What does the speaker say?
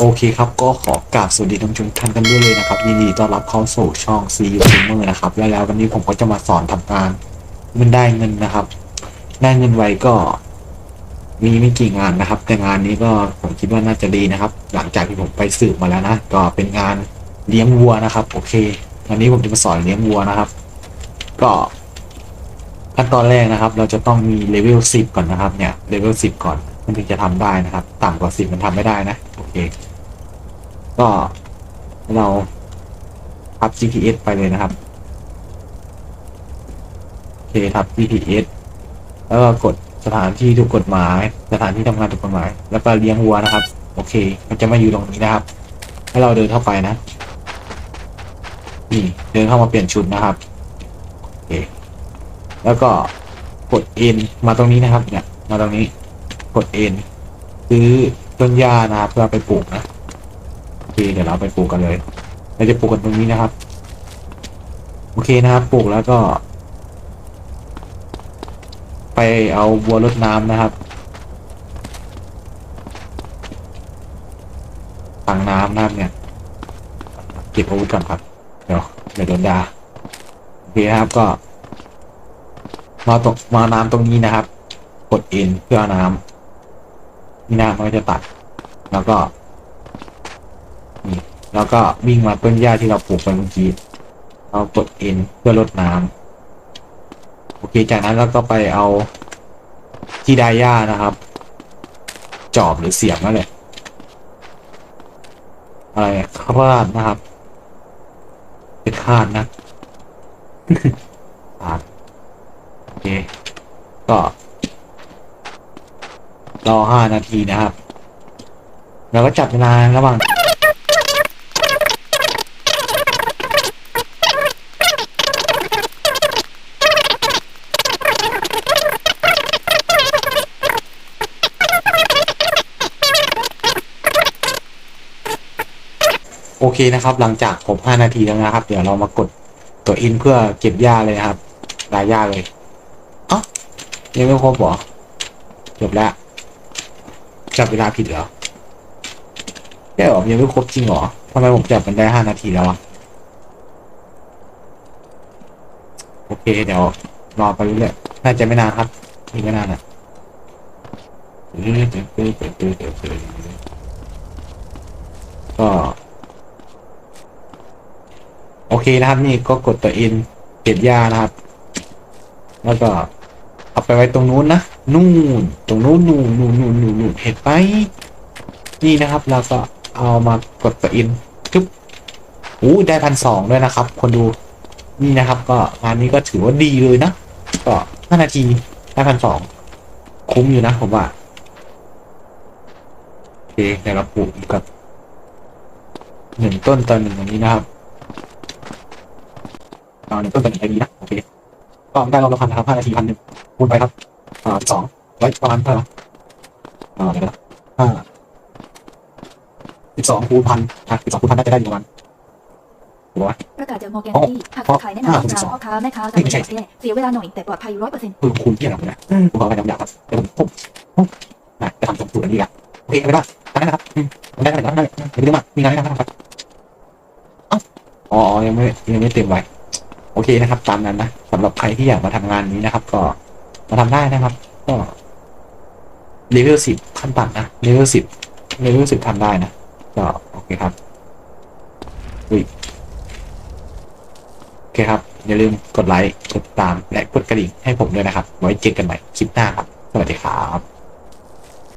โอเคครับก็ขอกราบสวัสดีท่านผู้ชมทุกท่านกันด้วยเลยนะครับยินดีต้อนรับเข้าสู่ช่อง c u Gamer นะครับและแล้ววันนี้ผมก็จะมาสอนทำการเงินได้เงินนะครับ ได้เงินไวก็ มีไม่กี่งานนะครับ แต่งานนี้ก็ผมคิดว่าน่าจะดีนะครับ หลังจากที่ผมไปสืบมาแล้วนะก็เป็นงานเลี้ยงวัวนะครับ โอเควันนี้ผมจะมาสอนเลี้ยงวัวนะครับ ก็ขั้นตอนแรกนะครับ เราจะต้องมีเลเวล10 ก่อนนะครับ เนี่ยเลเวล10 ก่อนมันถึงจะทำได้นะครับ ต่ำกว่า10มันทำไม่ได้นะโอเค ก็เราทับ GPS ไปเลยนะครับ โอเคทับ GPS แล้วก็กดสถานที่ถูกกฎหมาย สถานที่ทำงานถูกกฎหมาย แล้วก็เลี้ยงวัวนะครับ โอเค มันจะมาอยู่ตรงนี้นะครับ ให้เราเดินเข้าไปนะ นี่เดินเข้ามาเปลี่ยนชุดนะครับโอเคแล้วก็กด N มาตรงนี้นะครับ เนี่ย มาตรงนี้ กด N ซื้อต้นหญ้านะครับเพื่อไปปลูกนะ เคเดี๋ยวเราไปปลูกกันเลย เราจะปลูกกันตรงนี้นะครับ โอเคนะครับ ปลูกแล้วก็ ไปเอาบัวรดน้ำนะครับถังน้ำนะครับเนี่ย เก็บอาวุธก่อนครับ เดี๋ยวเดี๋ยวโดนดาโอเคครับก็ มาตกมาน้ำตรงนี้นะครับ กดเอ็นเพื่อน้ำนี่น้ำมันก็จะตัด แล้วก็ แล้วก็วิ่งมาต้นหญ้าที่เราปลูกไปเมื่อกี้เรากดเอ็นเพื่อลดน้ำโอเค จากนั้นเราก็ไปเอาที่ไดหญ้านะครับ จอบหรือเสียบนั่นแหละอะไรคราดนะครับ เป็นคาดนะคาดโอเค ก็ รอห้านาทีนะครับแล้วก็จับเวลาระหว่าง โอเคนะครับ หลังจากครบ5นาทีแล้วนะครับ เดี๋ยวเรามากดตัวอินเพื่อเก็บหญ้าเลยครับรายหญ้าเลยเอ๋อยังไม่ครบหรอจบแล้วจับเวลาผิดเหรอแค่หรอยังไม่ครบจริงหรอทำไมผมจับมันได้5นาทีแล้วอะโอเค เดี๋ยวรอไปเรื่อยๆน่าจะไม่นานครับอีกไม่นานอะก็ โอ เคนะครับนี่ก็กดตัวอินเก็บยานะครับ แล้วก็เอาไปไว้ตรงนู้นนะนู่นตรงนู้นนู่นนู่นนู่นนู่นเห็นไหมนี่นะครับแล้วก็เอามากดตัวอินปึ๊บอู้ได้พันสองด้วยนะครับ คนดูนี่นะครับ ก็งานนี้ก็ถือว่าดีเลยนะก็ห้านาทีได้พันสองคุ้มอยู่นะผมว่าโอเคเดี๋ยวเราปลูกกับหนึ่งต้นต่อหนึ่งอย่างนี้นะครับ อ่าหนึ่งต้นเป็นหนึ่งไอดีนะโอเคก็ได้รอบละพันนะครับห้านาทีพันหนึ่งคูณไปครับอ่าสองไว้ประมาณเท่าไหร่อ่าเดี๋ยวนะห้าสิบสองคูณพันอะสิบสองคูณพันน่าจะได้อยู่ประมาณถูกไหม ประกาศจากโมแกนอ๋อที่หากอ๋อขายแนะนำลูกอ่าค้าพ่อค้าแม่ค้าเฮ้ยไม่ใช่จำเป็นเสียเวลาหน่อยแต่ปลอดภัยร้อยเปอร์เซ็นต์คือคูณที่อะไรนะผมขอไปน้ำยาครับเดี๋ยวผมผมผมนะจะทำสมสูตรอันนี้กันโอเคเอาไปบ้างทำได้นะครับอืมทำได้ทำได้ทำได้เดี๋ยวไปดูมามีงานให้ทำนะครับเอ้าอ๋อยังไม่ยังไม่เต็มไว้โอเคนะครับ ตามนั้นนะสำหรับใครที่อยากมาทำงานนี้นะครับ ก็มาทำได้นะครับ ก็เลเวลสิบขั้นต่ำนะเลเวลสิบเลเวลสิบทำได้นะก็โอเคครับอุ้ยโอเคครับ อย่าลืมกดไลค์กดติดตามและกดกระดิ่งให้ผมด้วยนะครับ ไว้เจอกันใหม่คลิปหน้าครับ สวัสดีครับ